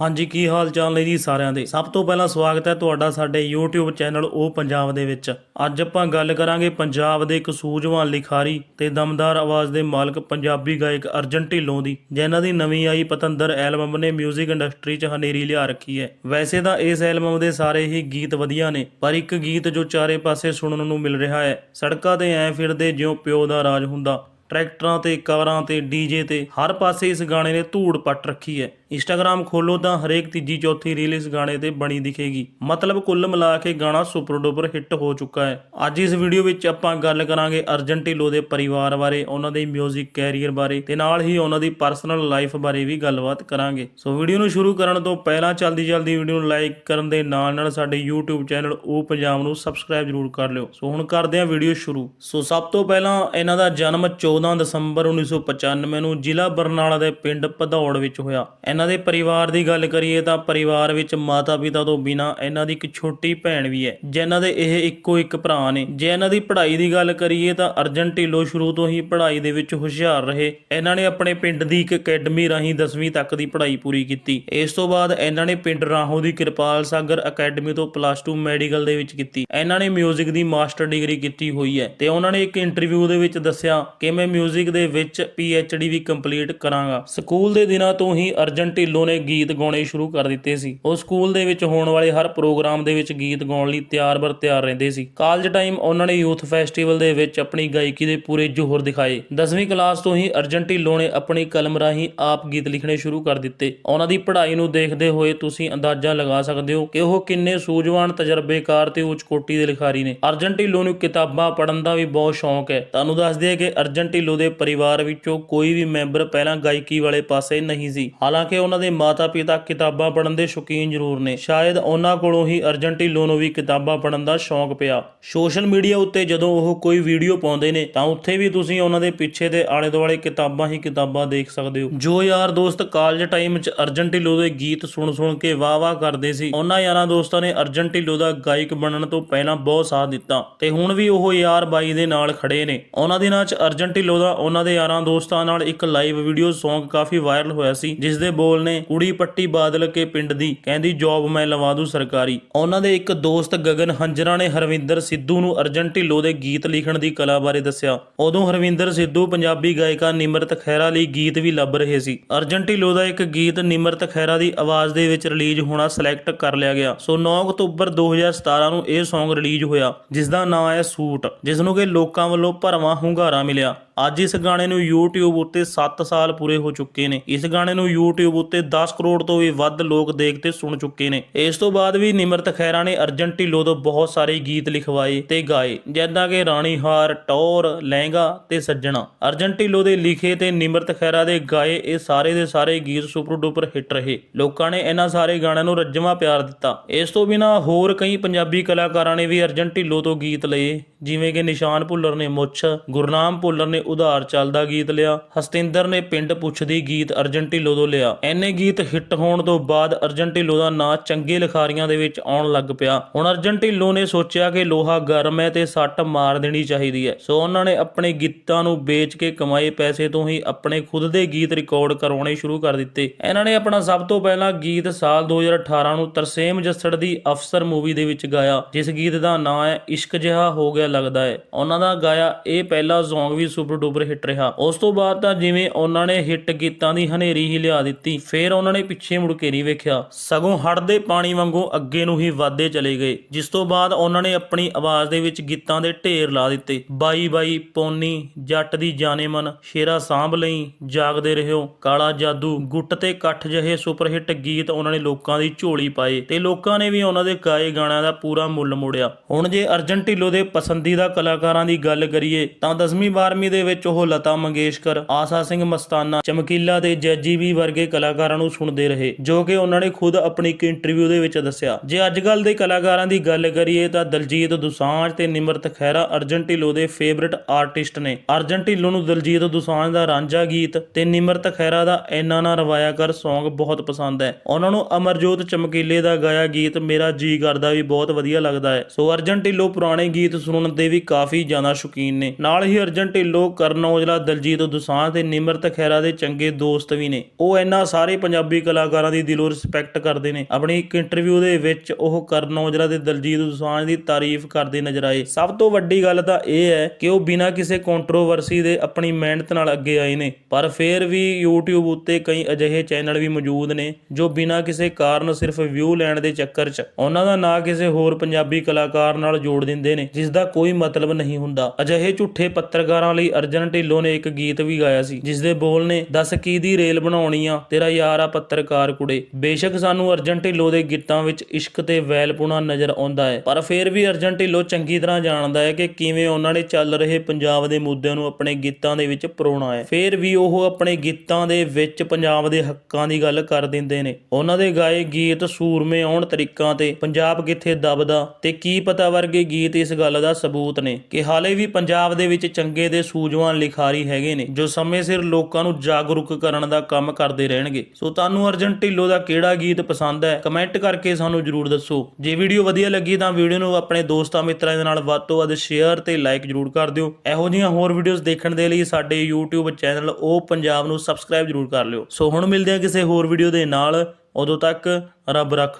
ਹਾਂਜੀ, ਕੀ ਹਾਲ ਚਾਲ ਨੇ ਜੀ ਸਾਰਿਆਂ ਦੇ? ਸਭ ਤੋਂ ਪਹਿਲਾਂ ਸਵਾਗਤ ਹੈ ਤੁਹਾਡਾ ਸਾਡੇ YouTube ਚੈਨਲ ਉਹ ਪੰਜਾਬ ਦੇ ਵਿੱਚ। ਅੱਜ ਆਪਾਂ ਗੱਲ ਕਰਾਂਗੇ ਪੰਜਾਬ ਦੇ ਇੱਕ ਸੂਝਵਾਨ ਲਿਖਾਰੀ ਤੇ ਦਮਦਾਰ ਆਵਾਜ਼ ਦੇ ਮਾਲਕ ਪੰਜਾਬੀ ਗਾਇਕ ਅਰਜਨ ਢਿੱਲੋਂ ਦੀ ਜਿਨ੍ਹਾਂ ਦੀ ਨਵੀਂ ਆਈ ਪਤੰਦਰ ਐਲਬਮ ਨੇ 뮤직 ਇੰਡਸਟਰੀ 'ਚ ਹਨੇਰੀ ਲਿਆ ਰੱਖੀ ਹੈ। ਵੈਸੇ ਤਾਂ ਇਸ ਐਲਬਮ ਦੇ ਸਾਰੇ ਹੀ ਗੀਤ ਵਧੀਆ ਨੇ, ਪਰ ਇੱਕ ਗੀਤ ਜੋ ਚਾਰੇ ਪਾਸੇ ਸੁਣਨ ਨੂੰ ਮਿਲ ਰਿਹਾ ਹੈ, ਸੜਕਾਂ ਤੇ ਐ ਫਿਰਦੇ ਜਿਉਂ ਪਿਓ ਦਾ ਰਾਜ ਹੁੰਦਾ। ਟਰੈਕਟਰਾਂ ਤੇ ਕਾਰਾਂ ਤੇ ਡੀਜੇ ਤੇ ਹਰ ਪਾਸੇ ਇਸ ਗਾਣੇ ਨੇ ਧੂੜ ਪੱਟ ਰੱਖੀ ਹੈ। ਇੰਸਟਾਗ੍ਰam ਖੋਲੋ ਤਾਂ ਹਰੇਕ ਤੀਜੀ ਚੌਥੀ ਰੀਲ ਇਸ ਗਾਣੇ ਤੇ ਬਣੀ ਦਿਖੇਗੀ। ਮਤਲਬ ਕੁੱਲ ਮਿਲਾ ਕੇ ਗਾਣਾ ਸੁਪਰ ਡੁਪਰ ਹਿੱਟ ਹੋ ਚੁੱਕਾ ਹੈ। ਅੱਜ ਇਸ ਵੀਡੀਓ ਵਿੱਚ ਆਪਾਂ ਗੱਲ ਕਰਾਂਗੇ ਅਰਜਨ ਢਿੱਲੋਂ ਦੇ ਪਰਿਵਾਰ ਬਾਰੇ, ਉਹਨਾਂ ਦੇ 뮤직 ਕੈਰੀਅਰ ਬਾਰੇ ਤੇ ਨਾਲ ਹੀ ਉਹਨਾਂ ਦੀ ਪਰਸਨਲ ਲਾਈਫ ਬਾਰੇ ਵੀ ਗੱਲਬਾਤ ਕਰਾਂਗੇ। ਸੋ ਵੀਡੀਓ ਨੂੰ ਸ਼ੁਰੂ ਕਰਨ ਤੋਂ ਪਹਿਲਾਂ ਜਲਦੀ ਜਲਦੀ ਵੀਡੀਓ ਨੂੰ ਲਾਈਕ ਕਰਨ ਦੇ ਨਾਲ ਨਾਲ ਸਾਡੇ YouTube ਚੈਨਲ ਉਹ ਪੰਜਾਬ ਨੂੰ ਸਬਸਕ੍ਰਾਈਬ ਜ਼ਰੂਰ ਕਰ ਲਿਓ। ਸੋ ਹੁਣ ਕਰਦੇ ਹਾਂ ਵੀਡੀਓ ਸ਼ੁਰੂ। ਸੋ ਸਭ ਤੋਂ ਪਹਿਲਾਂ ਇਹਨਾਂ ਦਾ ਜਨਮ 14 ਦਸੰਬਰ 1995 ਨੂੰ ਜ਼ਿਲ੍ਹਾ ਬਰਨਾਲਾ ਦੇ ਪਿੰਡ ਭਦੌੜ ਵਿੱਚ ਹੋਇਆ। ਇਹਨਾਂ ਦੇ ਪਰਿਵਾਰ ਦੀ ਗੱਲ ਕਰੀਏ ਤਾਂ ਪਰਿਵਾਰ ਵਿੱਚ ਮਾਤਾ-ਪਿਤਾ ਤੋਂ ਬਿਨਾ ਇਹਨਾਂ ਦੀ ਇੱਕ ਛੋਟੀ ਭੈਣ ਵੀ ਹੈ ਜਿਨ੍ਹਾਂ ਦੇ ਇਹ ਇੱਕੋ ਇੱਕ ਭਰਾ ਨੇ ਜੇ ਇਹਨਾਂ ਦੀ ਪੜ੍ਹਾਈ ਦੀ ਗੱਲ ਕਰੀਏ ਤਾਂ ਅਰਜਨ ਢਿੱਲੋਂ ਸ਼ੁਰੂ ਤੋਂ ਹੀ ਪੜ੍ਹਾਈ ਦੇ ਵਿੱਚ ਹੁਸ਼ਿਆਰ ਰਹੇ ਇਹਨਾਂ ਨੇ ਆਪਣੇ ਪਿੰਡ ਦੀ ਇੱਕ ਅਕੈਡਮੀ ਰਾਹੀਂ 10ਵੀਂ ਤੱਕ ਦੀ ਪੜ੍ਹਾਈ ਪੂਰੀ ਕੀਤੀ ਇਸ ਤੋਂ ਬਾਅਦ ਇਹਨਾਂ ਨੇ ਪਿੰਡ ਰਾਹੋਂ ਦੀ ਕਿਰਪਾਲ ਸਾਗਰ ਅਕੈਡਮੀ ਤੋਂ ਪਲੱਸ 2 ਮੈਡੀਕਲ ਦੇ ਵਿੱਚ ਕੀਤੀ ਇਹਨਾਂ ਨੇ 뮤직 ਦੀ ਮਾਸਟਰ ਡਿਗਰੀ ਕੀਤੀ ਹੋਈ ਹੈ ਤੇ ਉਹਨਾਂ ਨੇ ਇੱਕ ਇੰਟਰਵਿਊ ਦੇ ਵਿੱਚ ਦੱਸਿਆ ਕਿ ਮੈਂ 뮤직 ਦੇ ਵਿੱਚ ਡੀ ਵੀ ਕੰਪਲੀਟ ਕਰਾਂਗਾ ਸਕੂਲ ਦੇ ਦਿਨਾਂ ਤੋਂ ਹੀ ਅਰਜਨ ਢਿੱਲੋਂ ਨੇ ਗੀਤ ਗਾਉਣੇ ਸ਼ੁਰੂ ਕਰ ਦਿੱਤੇ ਸੀ। ਉਹ ਸਕੂਲ ਦੇ ਵਿੱਚ ਹੋਣ ਵਾਲੇ ਹਰ ਪ੍ਰੋਗਰਾਮ ਦੇ ਵਿੱਚ ਗੀਤ ਗਾਉਣ ਲਈ ਤਿਆਰ-ਬਰ ਤਿਆਰ ਰਹਿੰਦੇ ਸੀ। ਕਾਲਜ ਟਾਈਮ ਉਹਨਾਂ ਨੇ ਯੂਥ ਫੈਸਟੀਵਲ ਦੇ ਵਿੱਚ ਆਪਣੀ ਗਾਇਕੀ ਦੇ ਪੂਰੇ ਜੋਹਰ ਦਿਖਾਏ। 10ਵੀਂ ਕਲਾਸ ਤੋਂ ਹੀ ਅਰਜਨ ਢਿੱਲੋਂ ਨੇ ਆਪਣੀ ਕਲਮ ਰਾਹੀਂ ਆਪ ਗੀਤ ਲਿਖਣੇ ਸ਼ੁਰੂ ਕਰ ਦਿੱਤੇ। ਉਹਨਾਂ ਦੀ ਪੜ੍ਹਾਈ ਨੂੰ ਦੇਖਦੇ ਹੋਏ ਤੁਸੀਂ ਅੰਦਾਜ਼ਾ ਲਗਾ ਸਕਦੇ ਹੋ ਕਿ ਉਹ ਕਿੰਨੇ ਸੂਝਵਾਨ, ਤਜਰਬੇਕਾਰ ਤੇ ਉੱਚ ਕੋਟੀ ਦੇ ਲਿਖਾਰੀ ਨੇ। ਅਰਜਨ ਢਿੱਲੋਂ ਨੂੰ ਕਿਤਾਬਾਂ ਪੜ੍ਹਨ ਦਾ ਵੀ ਬਹੁਤ ਸ਼ੌਂਕ ਹੈ। ਤੁਹਾਨੂੰ ਦੱਸ ਦਈਏ ਕਿ ਅਰਜਨ ਢਿੱਲੋਂ ਦੇ ਪਰਿਵਾਰ ਵਿੱਚੋਂ ਕੋਈ ਵੀ ਮੈਂਬਰ ਪਹਿਲਾਂ ਗਾਇਕੀ ਵਾਲੇ ਪਾਸੇ ਨਹੀਂ ਸੀ। ਹਾਲਾਂਕਿ ਉਹਨਾਂ ਦੇ ਮਾਤਾ-ਪਿਤਾ ਕਿਤਾਬਾਂ ਪੜ੍ਹਨ ਦੇ ਸ਼ੌਕੀਨ ਜ਼ਰੂਰ ਨੇ। ਸ਼ਾਇਦ ਉਹਨਾਂ ਕੋਲੋਂ ਹੀ ਅਰਜੈਂਟੀਲੋ ਨੂੰ ਵੀ ਕਿਤਾਬਾਂ ਪੜ੍ਹਨ ਦਾ ਸ਼ੌਂਕ ਪਿਆ। ਸੋਸ਼ਲ ਮੀਡੀਆ ਉੱਤੇ ਜਦੋਂ ਉਹ ਕੋਈ ਵੀਡੀਓ ਪਾਉਂਦੇ ਨੇ, ਤਾਂ ਉੱਥੇ ਵੀ ਤੁਸੀਂ ਉਹਨਾਂ ਦੇ ਪਿੱਛੇ ਦੇ ਆਲੇ-ਦੁਆਲੇ ਕਿਤਾਬਾਂ ਹੀ ਕਿਤਾਬਾਂ ਦੇਖ ਸਕਦੇ ਹੋ। ਜੋ ਯਾਰ ਦੋਸਤ ਕਾਲਜ ਟਾਈਮ 'ਚ ਅਰਜਨ ਦੇ ਗੀਤ ਸੁਣ-ਸੁਣ ਕੇ ਵਾਹ-ਵਾਹ ਕਰਦੇ ਸੀ, ਉਹਨਾਂ ਯਾਰਾਂ ਦੋਸਤਾਂ ਨੇ ਅਰਜਨ ਦਾ ਗਾਇਕ ਬਣਨ ਤੋਂ ਪਹਿਲਾਂ ਬਹੁਤ ਸਾਥ ਦਿੱਤਾ ਤੇ ਹੁਣ ਵੀ ਉਹ ਯਾਰ ਬਾਈ ਦੇ ਨਾਲ ਖੜੇ ਨੇ। ਉਹਨਾਂ ਦਿਨਾਂ 'ਚ ਅਰਜੈਂਟੀਲੋ ਦਾ ਉਹਨਾਂ ਦੇ ਯਾਰਾਂ ਦੋਸਤਾਂ ਨਾਲ ਇੱਕ ਲਾਈਵ ਵੀਡੀਓ Song ਕਾਫੀ ਵਾਇਰਲ ਹੋਇਆ ਸੀ ਜਿਸ ਦੇ ਬੋਲ ਨੇ, ਕੁੜੀ ਪੱਟੀ ਬਾਦਲ ਕੇ ਪਿੰਡ ਦੀ, ਕਹਿੰਦੀ ਜੌਬ ਮੈਂ ਲਵਾ ਦੂ ਸਰਕਾਰੀ। ਉਹਨਾਂ ਦੇ ਇੱਕ ਦੋਸਤ ਗਗਨ ਹੰਜਰਾ ਨੇ ਹਰਵਿੰਦਰ ਸਿੱਧੂ ਨੂੰ ਅਰਜਨ ਢਿੱਲੋਂ ਦੇ ਗੀਤ ਲਿਖਣ ਦੀ ਕਲਾ ਬਾਰੇ ਦੱਸਿਆ। ਉਦੋਂ ਹਰਵਿੰਦਰ ਸਿੱਧੂ ਪੰਜਾਬੀ ਗਾਇਕਾ ਨਿਮਰਤ ਖਹਿਰਾ ਲਈ ਗੀਤ ਵੀ ਲੱਭ ਰਹੇ ਸੀ। ਅਰਜਨ ਢਿੱਲੋਂ ਦਾ ਇੱਕ ਗੀਤ ਨਿਮਰਤ ਖਹਿਰਾ ਦੀ ਆਵਾਜ਼ ਦੇ ਵਿੱਚ ਰਿਲੀਜ਼ ਹੋਣਾ ਸਿਲੈਕਟ ਕਰ ਲਿਆ ਗਿਆ। ਸੋ 9 ਅਕਤੂਬਰ 2017 ਨੂੰ ਇਹ Song ਰਿਲੀਜ਼ ਹੋਇਆ, ਜਿਸ ਦਾ ਨਾਮ ਹੈ ਸੂਟ, ਜਿਸ ਨੂੰ ਕਿ ਲੋਕਾਂ ਵੱਲੋਂ ਭਰਵਾਂ ਹੁੰਗਾਰਾ ਮਿਲਿਆ। ਅੱਜ ਇਸ ਗਾਣੇ ਨੂੰ YouTube ਉੱਤੇ 7 ਸਾਲ ਪੂਰੇ ਹੋ ਚੁੱਕੇ ਨੇ। ਇਸ ਗਾਣੇ ਨੂੰ YouTube ਉੱਤੇ 10 ਕਰੋੜ ਤੋਂ ਵੀ ਵੱਧ ਲੋਕ ਦੇਖ ਤੇ ਸੁਣ ਚੁੱਕੇ ਨੇ। ਇਸ ਤੋਂ ਬਾਅਦ ਵੀ ਨਿਮਰਤ ਖੈਰਾ ਨੇ ਅਰਜਨ ਢਿੱਲੋਂ ਤੋਂ ਬਹੁਤ ਸਾਰੇ ਗੀਤ ਲਿਖਵਾਏ ਤੇ ਗਾਏ, ਜਿੱਦਾਂ ਕਿ ਰਾਣੀ ਹਾਰ, ਟੌਰ, ਲਹਿੰਗਾ ਤੇ ਸੱਜਣਾ। ਅਰਜਨ ਢਿੱਲੋਂ ਦੇ ਲਿਖੇ ਤੇ ਨਿਮਰਤ ਖੈਰਾ ਦੇ ਗਾਏ ਇਹ ਸਾਰੇ ਦੇ ਸਾਰੇ ਗੀਤ ਸੁਪਰ ਡੁਪਰ ਹਿੱਟ ਰਹੇ। ਲੋਕਾਂ ਨੇ ਇਹਨਾਂ ਸਾਰੇ ਗਾਣਿਆਂ ਨੂੰ ਰੱਜਵਾ ਪਿਆਰ ਦਿੱਤਾ। ਇਸ ਤੋਂ ਬਿਨਾ ਹੋਰ ਕਈ ਪੰਜਾਬੀ ਕਲਾਕਾਰਾਂ ਨੇ ਵੀ ਅਰਜਨ ਢਿੱਲੋਂ ਤੋਂ ਗੀਤ ਲਏ, ਜਿਵੇਂ ਕਿ ਨਿਸ਼ਾਨ ਭੁੱਲਰ ਨੇ ਮੁੱਛ, ਗੁਰਨਾਮ ਭੁੱਲਰ ਨੇ ਉਧਾਰ ਚੱਲਦਾ ਗੀਤ ਲਿਆ, ਹਸਤਿੰਦਰ ਨੇ ਪਿੰਡ ਪੁੱਛਦੀ ਗੀਤ ਅਰਜਨ ਢਿੱਲੋਂ ਤੋਂ ਲਿਆ। ਐਨੇ ਗੀਤ ਹਿੱਟ ਹੋਣ ਤੋਂ ਬਾਅਦ ਅਰਜਨਟੀਲੋ ਦਾ ਨਾਂ ਚੰਗੇ ਲਿਖਾਰੀਆਂ ਦੇ ਵਿੱਚ ਆਉਣ ਲੱਗ ਪਿਆ। ਹੁਣ ਅਰਜਨਟੀਲੋ ਨੇ ਸੋਚਿਆ ਕਿ ਲੋਹਾ ਗਰਮ ਹੈ ਤੇ ਸੱਟ ਮਾਰ ਦੇਣੀ ਚਾਹੀਦੀ ਹੈ। ਸੋ ਉਹਨਾਂ ਨੇ ਆਪਣੇ ਗੀਤਾਂ ਨੂੰ ਵੇਚ ਕੇ ਕਮਾਏ ਪੈਸੇ ਤੋਂ ਹੀ ਆਪਣੇ ਖੁਦ ਦੇ ਗੀਤ ਰਿਕਾਰਡ ਕਰਵਾਉਣੇ ਸ਼ੁਰੂ ਕਰ ਦਿੱਤੇ। ਇਹਨਾਂ ਨੇ ਆਪਣਾ ਸਭ ਤੋਂ ਪਹਿਲਾ ਗੀਤ ਸਾਲ 2018 ਨੂੰ ਤਰਸੇਮ ਜੱਸੜ ਦੀ ਅਫਸਰ ਮੂਵੀ ਦੇ ਵਿੱਚ ਗਾਇਆ, ਜਿਸ ਗੀਤ ਦਾ ਨਾਂ ਹੈ ਇਸ਼ਕ ਜਿਹਾ ਹੋ ਗਿਆ ਲੱਗਦਾ ਹੈ। ਉਹਨਾਂ ਦਾ ਗਾਇਆ ਇਹ ਪਹਿਲਾ Song ਵੀ ਸੁਪਰ ਡੁਪਰ ਹਿੱਟ ਰਿਹਾ। ਉਸ ਤੋਂ ਬਾਅਦ ਤਾਂ ਜਿਵੇਂ ਉਹਨਾਂ ਨੇ ਹਿੱਟ ਗੀਤਾਂ ਦੀ ਹਨੇਰੀ ਹੀ ਲਿਆ ਦਿੱਤੀ ਫਿਰ ਉਹਨਾਂ ਨੇ ਪਿੱਛੇ ਮੁੜ ਕੇ ਨਹੀਂ ਵੇਖਿਆ। ਸਗੋਂ ਹੜ ਦੇ ਪਾਣੀ ਵਾਂਗੂ ਅੱਗੇ ਨੂੰ ਹੀ ਵਾਧੇ ਚਲੇ ਗਏ। ਜਿਸ ਤੋਂ ਬਾਅਦ ਉਹਨਾਂ ਨੇ ਆਪਣੀ ਆਵਾਜ਼ ਦੇ ਵਿੱਚ ਗੀਤਾਂ ਦੇ ਢੇਰ ਲਾ ਦਿੱਤੇ। ਬਾਈ ਬਾਈ, ਪੌਨੀ, ਜੱਟ ਦੀ ਜਾਨੇ ਮਨ, ਸ਼ੇਰਾ ਸਾਂਭ ਲਈ, ਜਾਗਦੇ ਰਹਿਓ ਕਾਲਾ ਜਾਦੂ, ਗੁੱਟ ਤੇ ਕੱਠ ਜਿਹੇ ਸੁਪਰ ਗੀਤ ਉਹਨਾਂ ਨੇ ਲੋਕਾਂ ਦੀ ਝੋਲੀ ਪਾਏ ਤੇ ਲੋਕਾਂ ਨੇ ਵੀ ਉਹਨਾਂ ਦੇ ਗਾਏ ਗਾਣਿਆਂ ਦਾ ਪੂਰਾ ਮੁੱਲ ਮੋੜਿਆ। ਹੁਣ ਜੇ ਅਰਜਨ ਢਿੱਲੋਂ ਦੇ ਪਸੰਦੀਦਾ ਕਲਾਕਾਰਾਂ ਦੀ ਗੱਲ ਕਰੀਏ, ਤਾਂ 10ਵੀਂ 12ਵੀਂ ਦੇ ਵਿੱਚ ਉਹ ਲਤਾ ਮੰਗੇਸ਼ਕਰ, ਆਸਾ ਸਿੰਘ ਮਸਤਾਨਾ, ਚਮਕੀਲਾ ਤੇ ਜੈਜੀ ਵੀ ਵਰਗੇ ਕਲਾਕਾਰਾਂ ਨੂੰ ਸੁਣਦੇ ਰਹੇ, ਜੋ ਕਿ ਉਹਨਾਂ ਨੇ ਖੁਦ ਆਪਣੀ ਇੱਕ ਇੰਟਰਵਿਊ ਦੇ ਵਿੱਚ ਦੱਸਿਆ। ਜੇ ਅੱਜ ਦੇ ਕਲਾਕਾਰਾਂ ਦੀ ਗੱਲ ਕਰੀਏ ਤਾਂ ਦਲਜੀਤ ਦੁਸਾਂਝ ਤੇ ਨਿਮਰਤ ਖਹਿਰਾ ਅਰਜਨ ਢਿੱਲੋਂ ਦੇ ਫੇਵਰਿਟ ਆਰਟਿਸਟ ਨੇ। ਅਰਜਨ ਢਿੱਲੋਂ ਨੂੰ ਦਲਜੀਤ ਦੁਸਾਂਝ ਦਾ ਰਾਂਝਾ ਗੀਤ ਤੇ ਨਿਮਰਤ ਖਹਿਰਾ ਦਾ ਐਨਾ ਨਾ ਰਵਾਇਆ ਕਰ Song ਬਹੁਤ ਪਸੰਦ ਹੈ। ਉਹਨਾਂ ਨੂੰ ਅਮਰਜੋਤ ਚਮਕੀਲੇ ਦਾ ਗਾਇਆ ਗੀਤ ਮੇਰਾ ਜੀ ਕਰਦਾ ਵੀ ਬਹੁਤ ਵਧੀਆ ਲੱਗਦਾ ਹੈ। ਸੋ ਅਰਜਨ ਢਿੱਲੋਂ ਪੁਰਾਣੇ ਗੀਤ ਸੁਣਨ ਦੇ ਵੀ ਕਾਫੀ ਜ਼ਿਆਦਾ ਸ਼ੌਕੀਨ ਨੇ। ਨਾਲ ਹੀ ਅਰਜਨ ਢਿੱਲੋਂ ਕਰਨ ਔਜਲਾ ਦਲਜੀਤ ਦੁਸਾਂਝ ਤੇ ਨਿਮਰਤ ਖੈਰਾ ਦੇ ਚੰਗੇ ਦੋਸਤ ਵੀ ਨੇ। ਉਹ ਇੰਨਾ ਸਾਰੇ ਪੰਜਾਬੀ ਕਲਾਕਾਰਾਂ ਦੀ ਦਿਲੋਂ ਰਿਸਪੈਕਟ ਕਰਦੇ ਨੇ। ਆਪਣੀ ਇੱਕ ਇੰਟਰਵਿਊ ਦੇ ਵਿੱਚ ਉਹ ਕਰਨ ਔਜਲਾ ਤੇ ਦਲਜੀਤ ਦੋਸਾਂਝ ਦੀ ਤਾਰੀਫ ਕਰਦੇ ਨਜ਼ਰ ਆਏ। ਸਭ ਤੋਂ ਵੱਡੀ ਗੱਲ ਤਾਂ ਇਹ ਹੈ ਕਿ ਉਹ ਬਿਨਾਂ ਕਿਸੇ ਕੰਟਰੋਵਰਸੀ ਦੇ ਆਪਣੀ ਮਿਹਨਤ ਨਾਲ ਅੱਗੇ ਆਏ ਨੇ। ਪਰ ਫਿਰ ਵੀ YouTube ਉੱਤੇ ਕਈ ਅਜਿਹੇ ਚੈਨਲ ਵੀ ਮੌਜੂਦ ਨੇ, ਜੋ ਬਿਨਾਂ ਕਿਸੇ ਕਾਰਨ ਸਿਰਫ ਵਿਊ ਲੈਣ ਦੇ ਚੱਕਰ 'ਚ ਉਹਨਾਂ ਦਾ ਨਾਂ ਕਿਸੇ ਹੋਰ ਪੰਜਾਬੀ ਕਲਾਕਾਰ ਨਾਲ ਜੋੜ ਦਿੰਦੇ ਨੇ ਜਿਸ ਦਾ ਕੋਈ ਮਤਲਬ ਨਹੀਂ ਹੁੰਦਾ। ਅਜਿਹੇ ਝੂਠੇ ਪੱਤਰਕਾਰਾਂ ਲਈ ਅਰਜਨ ਢਿੱਲੋਂ ਨੇ ਇੱਕ ਗੀਤ ਵੀ ਗਾਇਆ ਸੀ ਜਿਸ ਦੇ ਬੋਲ ਨੇ, ਦੱਸ ਕੀ ਦੀ ਰੇਲ ਬਣਾਉਣੀ ਆ? ਤੇਰਾ ਯਾਰ ਆ ਪੱਤਰਕਾਰ ਕੁੜੇ। ਬੇਸ਼ੱਕ ਸਾਨੂੰ ਅਰਜਨ ਢਿੱਲੋਂ ਦੇ ਗੀਤਾਂ ਵਿੱਚ ਇਸ਼ਕ ਤੇ ਵੈਲਪੁਣਾ ਨਜ਼ਰ ਆਉਂਦਾ ਹੈ। ਪਰ ਫਿਰ ਵੀ ਅਰਜਨ ਢਿੱਲੋਂ ਚੰਗੀ ਤਰ੍ਹਾਂ ਜਾਣਦਾ ਹੈ ਕਿ ਕਿਵੇਂ ਉਹਨਾਂ ਨੇ ਚੱਲ ਰਹੇ ਪੰਜਾਬ ਦੇ ਮੁੱਦਿਆਂ ਨੂੰ ਆਪਣੇ ਗੀਤਾਂ ਦੇ ਵਿੱਚ ਪਰੋਣਾ ਹੈ। ਫਿਰ ਵੀ ਉਹ ਆਪਣੇ ਗੀਤਾਂ ਦੇ ਵਿੱਚ ਪੰਜਾਬ ਦੇ ਹੱਕਾਂ ਦੀ ਗੱਲ ਕਰ ਦਿੰਦੇ ਨੇ। ਉਹਨਾਂ ਦੇ ਗਾਏ ਗੀਤ ਸੂਰਮੇ ਆਉਣ ਤਰੀਕਾਂ ਤੇ ਪੰਜਾਬ ਕਿੱਥੇ ਦਬਦਾ ਤੇ ਕੀ ਪਤਾ ਵਰਗੇ ਗੀਤ ਇਸ ਗੱਲ ਦਾ ਸਬੂਤ ਨੇ ਕਿ ਹਾਲੇ ਵੀ ਪੰਜਾਬ ਦੇ ਵਿੱਚ ਚੰਗੇ ਦੇ ਸੂਝਵਾਨ ਲਿਖਾਰੀ ਹੈਗੇ ਨੇ, ਜੋ ਸਮੇਂ ਸਿਰ ਲੋਕਾਂ ਨੂੰ ਜਾਗਰੂਕ ਕਰਨ ਦਾ ਕੰਮ ਕਰਦੇ ਰਹਿਣਗੇ ਸੋ ਤੁਹਾਨੂੰ ਅਰਜਨ ਢਿੱਲੋਂ ਦਾ ਕਿਹੜਾ ਗੀਤ ਪਸੰਦ ਹੈ ਕਮੈਂਟ ਕਰਕੇ ਸਾਨੂੰ ਜਰੂਰ ਦੱਸੋ। ਜੇ ਵੀਡੀਓ ਵਧੀਆ ਲੱਗੀ ਤਾਂ ਵੀਡੀਓ ਨੂੰ ਆਪਣੇ ਦੋਸਤਾਂ ਮਿੱਤਰਾਂ ਦੇ ਨਾਲ ਵੱਧ ਤੋਂ ਵੱਧ ਸ਼ੇਅਰ ਤੇ ਲਾਈਕ ਜਰੂਰ ਕਰ ਦਿਓ। ਇਹੋ ਜਿਹੀਆਂ ਹੋਰ ਵੀਡੀਓਜ਼ ਦੇਖਣ ਦੇ ਲਈ ਸਾਡੇ YouTube ਚੈਨਲ ਉਹ ਪੰਜਾਬ ਨੂੰ ਸਬਸਕ੍ਰਾਈਬ ਜਰੂਰ ਕਰ ਲਿਓ। ਸੋ ਹੁਣ ਮਿਲਦੇ ਹਾਂ ਕਿਸੇ ਹੋਰ ਵੀਡੀਓ ਦੇ ਨਾਲ। ਉਦੋਂ ਤੱਕ ਰੱਬ ਰੱਖਾ।